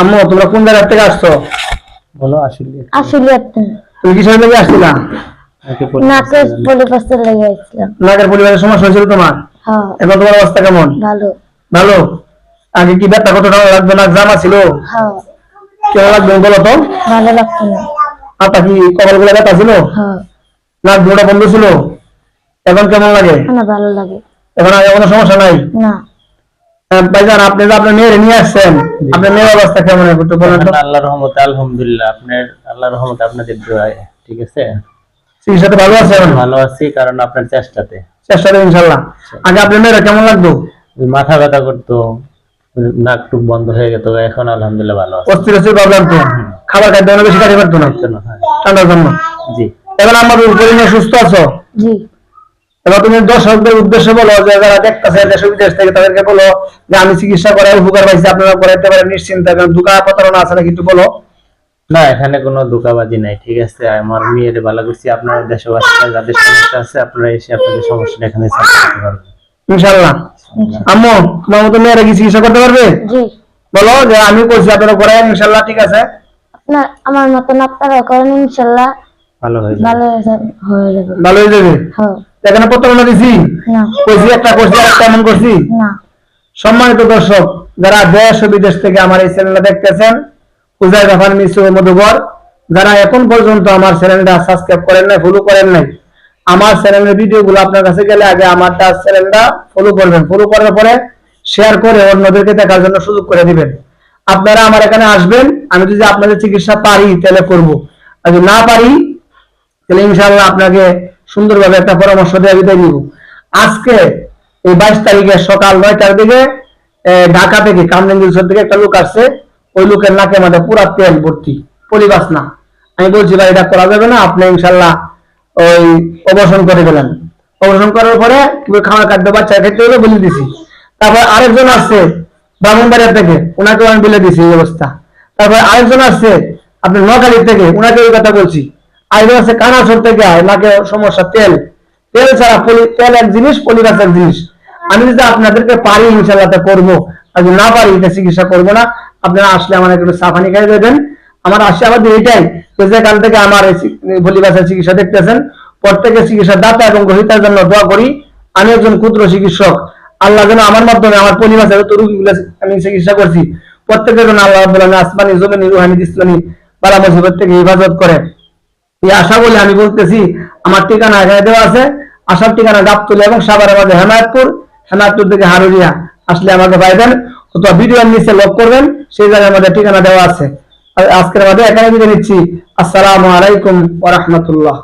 আম্মু তোমরা কোন জায়গা থেকে আসছো? বলো আসলে আশুলিয়াতে তুমি কিসের লেগে আসছিলা? লেগে আসছিলাম নাকের পরিবারের সমস্যা হয়েছিল তোমার? হ্যাঁ। এখন তোমার অবস্থা কেমন? ভালো। ভালো? আগে কি ব্যথা কত টাকা লাগবে না জামা ছিল? হ্যাঁ। কেমন লাগবে বলো তো? ভালো লাগতো না। হাতা কি কপালগুলো ব্যথা ছিল? হ্যাঁ। নাক দুটা বন্ধ ছিল? এখন কেমন লাগে? না ভালো লাগে। এখন আগে কোনো সমস্যা নাই? না। ভাইজান আপনি যে আপনার মেয়ের নিয়ে আসছেন আপনার মেয়ের অবস্থা কেমন একটু বলেন তো। আল্লাহর রহমতে আলহামদুলিল্লাহ আপনার আল্লাহর রহমতে আপনাদের দোয়ায় ঠিক আছে? চিকিৎসাতে ভালো আছে ভালো আছি কারণ আপনার চেষ্টাতে। চেষ্টা করবেন ইনশাল্লাহ আগে আপনার মেয়েরা কেমন লাগতো? মাথা ব্যথা করতো নাক টুক বন্ধ হয়ে যেত এখন আলহামদুলিল্লাহ ভালো আছে। অস্থির অস্থির প্রবলেম তো? খাবার খাইতে অনেক বেশি খাইতে পারতো না? হ্যাঁ। ঠান্ডার জন্য? জি। এখন আমাদের উপরে সুস্থ আছো? জি। এবার তুমি দর্শকদের উদ্দেশ্যে বলো যে যারা দেখতেছে দেশ বিদেশ থেকে তাদেরকে বলো যে আমি চিকিৎসা করার উপকার পাইছি আপনারা করাইতে পারেন নিশ্চিন্ত। কারণ দোকান প্রতারণা আছে না কিন্তু বলো। না এখানে কোনো ধোকাবাজি নাই ঠিক আছে? আমার মেয়ের ভালো করছি আপনারা দেশবাসী যাদের সমস্যা আছে আপনারা এসে আপনাদের সমস্যাটা এখানে solve করতে পারবেন। ইনশাল্লাহ আম্মু তোমার মতো মেয়েরা কি চিকিৎসা করতে পারবে? জি। বলো যে আমি করছি আপনারা করেন ইনশাল্লাহ ঠিক আছে? আপনার আমার মতন আপনারা করেন ইনশাল্লাহ ভালো হয়ে যাবে। ভালো হয়ে যাবে। ভালো হয়ে যাবে? হ্যাঁ। এখানে প্রতারণা দিছি। কইছি একটা করছি একটা এমন করছি। সম্মানিত দর্শক যারা দেশ ও বিদেশ থেকে আমার এই চ্যানেলটা দেখতেছেন পূজায় জাফান মিশ্র মধুবর যারা এখন পর্যন্ত আমার চ্যানেলটা সাবস্ক্রাইব করেন নাই ফলো করেন নাই আমার চ্যানেলের ভিডিওগুলো আপনার কাছে গেলে আগে আমার চ্যানেলটা ফলো করবেন। ফলো করার পরে শেয়ার করে অন্যদেরকে দেখার জন্য সুযোগ করে দিবেন। আপনারা আমার এখানে আসবেন আমি যদি আপনাদের চিকিৎসা পারি তাহলে করব। আর যদি না পারি তাহলে ইনশাআল্লাহ আপনাকে সুন্দরভাবে একটা পরামর্শ দেওয়া বিদায় দিব আজকে এই বাইশ তারিখে সকাল নয়টার দিকে ঢাকা থেকে কামরাঙ্গীর থেকে একটা লোক আসছে। ওই লোকের নাকে মাঝে পুরা তেল ভর্তি, পলিবাস না। আমি বলছি, ভাই, এটা করা যাবে না, আপনি ইনশাল্লাহ ওই অবসন করে গেলেন। অবসন করার পরে কীভাবে খাওয়া খাদ্য, বাচ্চা খেতে হলে বলে দিছি। তারপর আরেকজন আসছে ব্রাহ্মণবাড়িয়া থেকে, ওনাকেও আমি বলে দিছি এই অবস্থা। তারপর আরেকজন আসছে আপনি নোয়াখালী থেকে ওনাকে ওই কথা বলছি। আরেকজন আছে কানাসর থেকে ওনাকে সমস্যা তেল। তেল ছাড়া পলি তেল এক জিনিস পলিবাস এক জিনিস। আমি যদি আপনাদেরকে পারি ইনশাল্লাহ তা করব। আর যদি না পারি, এটা চিকিৎসা করব না। আপনারা আসলে আমার একটু সাফানি খাই দেবেন আমার আসে আমাদের এটাই তো যেখান থেকে আমার ভলিবাসের চিকিৎসা দেখতেছেন, প্রত্যেকের চিকিৎসা দাতা এবং গ্রহিতার জন্য দোয়া করি। আমি একজন ক্ষুদ্র চিকিৎসক। আল্লাহ যেন আমার মাধ্যমে আমার পরিবারের যত রোগীগুলো আমি চিকিৎসা করছি। প্রত্যেকের জন্য আল্লাহ আসমানি, জমিনি, রুহানি ইসলামী বালা মুসিবত থেকে হেফাজত করে। এই আশা বলে আমি বলতেছি, আমার ঠিকানা এখানে দেওয়া আছে। আসার ঠিকানা গাবতলি এবং সাভারের মাঝে হেমায়তপুর হেমায়তপুর থেকে হারুরিয়া আসলে আমাকে পাইবেন অথবা ভিডিওর নিচে লক করবেন, সেই জায়গায় আমাদের ঠিকানা দেওয়া আছে। আজকের আমাদের এখানে বিদায় নিচ্ছি। আসসালামু আলাইকুম ওয়া রাহমাতুল্লাহ।